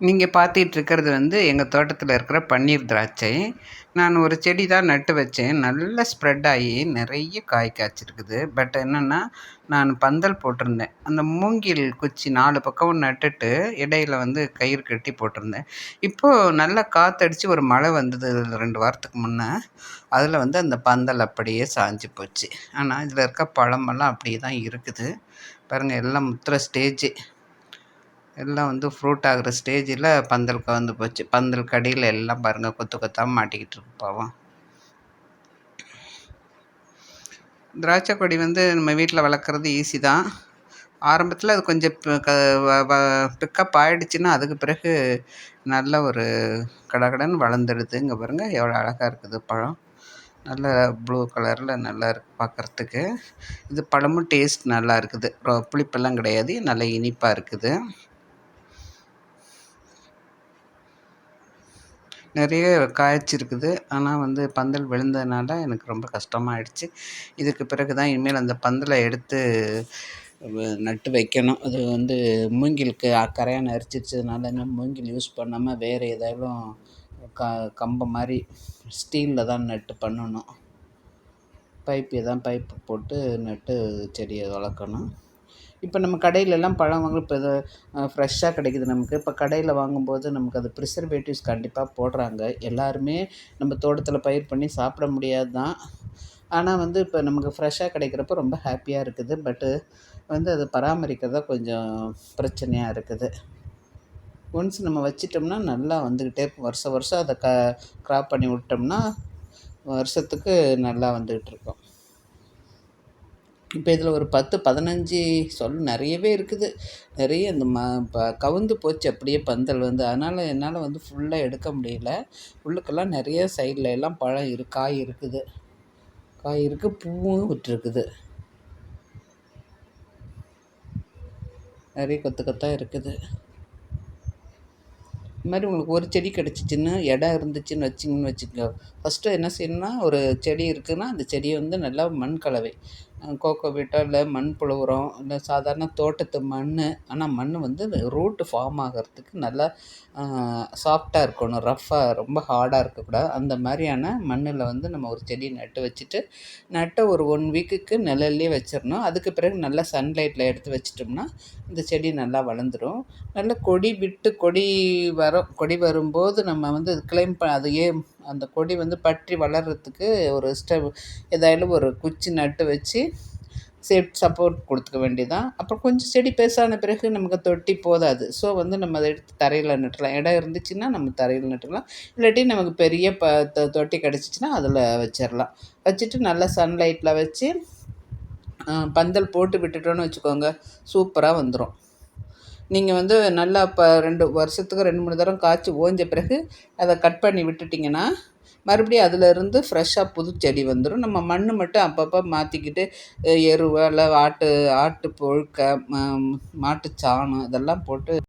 நீங்கள் பார்த்துட்டு இருக்கிறது வந்து எங்கள் தோட்டத்தில் இருக்கிற பன்னீர் திராட்சை. நான் ஒரு செடி தான் நட்டு வச்சேன். நல்லா ஸ்ப்ரெட் ஆகி நிறைய காய் காய்ச்சிருக்குது. பட் என்னென்னா நான் பந்தல் போட்டிருந்தேன். அந்த மூங்கில் குச்சி நாலு பக்கமும் நட்டுட்டு இடையில வந்து கயிறு கட்டி போட்டிருந்தேன். இப்போது நல்லா காற்றடிச்சு ஒரு மழை வந்தது ரெண்டு வாரத்துக்கு முன்னே. அதில் வந்து அந்த பந்தல் அப்படியே சாஞ்சு போச்சு. ஆனால் இதில் இருக்க பழமெல்லாம் அப்படியே தான் இருக்குது. பாருங்கள் எல்லாம் முத்துற ஸ்டேஜ். எல்லாம் வந்து ஃப்ரூட் ஆகிற ஸ்டேஜில் பந்தல் கவுந்து போச்சு. பந்தல் கடியில் எல்லாம் பாருங்கள் கொத்து கொத்தாக மாட்டிக்கிட்டு இருக்கு பாவம். திராட்சை கொடி வந்து நம்ம வீட்டில் வளர்க்குறது ஈஸி தான். ஆரம்பத்தில் அது கொஞ்சம் பிக்கப் ஆகிடுச்சின்னா அதுக்கு பிறகு நல்ல ஒரு கடகடன்னு வளர்ந்துடுது இங்கே பாருங்கள் எவ்வளோ அழகாக இருக்குது பழம். நல்ல ப்ளூ கலரில் நல்லா இருக்கு பார்க்குறதுக்கு இது பழமும் டேஸ்ட் நல்லா இருக்குது. புளிப்பெல்லாம் கிடையாது. நல்ல இனிப்பாக இருக்குது. நிறைய காய்ச்சிருக்குது. ஆனால் வந்து பந்தல் விழுந்ததுனால எனக்கு ரொம்ப கஷ்டமாயிடுச்சு. இதுக்கு பிறகு தான் இனிமேல் அந்த பந்தலை எடுத்து நட்டு வைக்கணும். அது வந்து மூங்கிலுக்கு கரையான் அரிச்சிச்சதுனால இன்னும் மூங்கில் யூஸ் பண்ணாமல் வேறு ஏதாலும் க கம்பம் மாதிரி ஸ்டீலில் தான் நட்டு பண்ணணும். பைப்பு தான் பைப்பு போட்டு நட்டு செடியை வளர்க்கணும். இப்போ நம்ம கடையிலலாம் பழம் வாங்க இப்போ இது ஃப்ரெஷ்ஷாக கிடைக்குது நமக்கு. இப்போ கடையில் வாங்கும்போது நமக்கு அது ப்ரிசர்வேட்டிவ்ஸ் கண்டிப்பாக போடுறாங்க. எல்லாருமே நம்ம தோட்டத்தில் பயிர் பண்ணி சாப்பிட முடியாது தான் ஆனால் வந்து இப்போ நமக்கு ஃப்ரெஷ்ஷாக கிடைக்கிறப்ப ரொம்ப ஹாப்பியாக இருக்குது. பட்டு வந்து அதை பராமரிக்கிறதா கொஞ்சம் பிரச்சனையாக இருக்குது. ஒன்ஸ் நம்ம வச்சிட்டோம்னா நல்லா வந்துக்கிட்டே இருக்கும் வருஷம் வருஷம் அதை க க்ராப் பண்ணி விட்டோம்னா வருஷத்துக்கு நல்லா வந்துக்கிட்டு இருக்கோம். இப்போ இதில் ஒரு பத்து பதினஞ்சு சொல் நிறையவே இருக்குது. நிறைய இந்த ம ப கவுந்து போச்சு அப்படியே பந்தல் வந்து. அதனால் என்னால் வந்து ஃபுல்லாக எடுக்க முடியல. உள்ளுக்கெல்லாம் நிறைய சைடில் எல்லாம் பழம் இரு காய் இருக்குது. காய் இருக்குது பூவும் விட்டுருக்குது. நிறைய கொத்து கொத்தாக இருக்குது. இது மாதிரி உங்களுக்கு ஒரு செடி கிடச்சிச்சின்னு இடம் இருந்துச்சுன்னு வச்சிங்கன்னு வச்சுக்கோங்க ஃபஸ்ட்டு என்ன செய்யணும்னா ஒரு செடி இருக்குதுன்னா அந்த செடியை வந்து நல்லா மண் கலவை கோகோ பீட்டோ இல்லை மண்புழு உரம் இல்லை சாதாரண தோட்டத்து மண். ஆனால் மண் வந்து ரூட்டு ஃபார்ம் ஆகிறதுக்கு நல்லா சாஃப்டாக இருக்கணும். ரஃப்பாக ரொம்ப ஹார்டாக இருக்கக்கூடாது. அந்த மாதிரியான மண்ணில் வந்து நம்ம ஒரு செடி நட்டு வச்சுட்டு நட்ட ஒரு ஒன் வீக்குக்கு நிழல்லே வச்சிடணும். அதுக்கு பிறகு நல்லா சன்லைட்டில் எடுத்து வச்சிட்டோம்னா இந்த செடி நல்லா வளர்ந்துடும் நல்லா கொடி விட்டு கொடி வரும் கொடி வரும்போது நம்ம வந்து கிளைம் ப அதையே அந்த கொடி வந்து பற்றி வளர்கிறதுக்கு ஒரு ஸ்டெப் ஏதாயிலும் ஒரு குச்சி நட்டு வச்சு சேஃப் சப்போர்ட் கொடுத்துக்க வேண்டியதான் அப்புறம் கொஞ்சம் செடி பெருசான பிறகு நமக்கு தொட்டி போதாது. ஸோ வந்து நம்ம அதை எடுத்து தரையில் நட்டுலாம் இடம் இருந்துச்சுன்னா நம்ம தரையில் நட்டுக்கலாம். இல்லாட்டி நமக்கு பெரிய ப தொட்டி கிடச்சிச்சின்னா அதில் வச்சிடலாம் வச்சுட்டு நல்லா சன்லைட்டில் வச்சு பந்தல் போட்டு விட்டுட்டோன்னு வச்சுக்கோங்க சூப்பராக வந்துடும் நீங்கள் வந்து நல்லா இப்போ ரெண்டு வருஷத்துக்கு ரெண்டு மூணு தரம் காய்ச்சி ஓஞ்ச பிறகு அதை கட் பண்ணி விட்டுட்டிங்கன்னா மறுபடியும் அதிலேருந்து ஃப்ரெஷ்ஷாக புது செடி வந்துடும் நம்ம மண் மட்டும் அப்பப்போ மாற்றிக்கிட்டு எருவை இல்லை ஆட்டு ஆட்டு புழுக்க மாட்டு சாணம் இதெல்லாம் போட்டு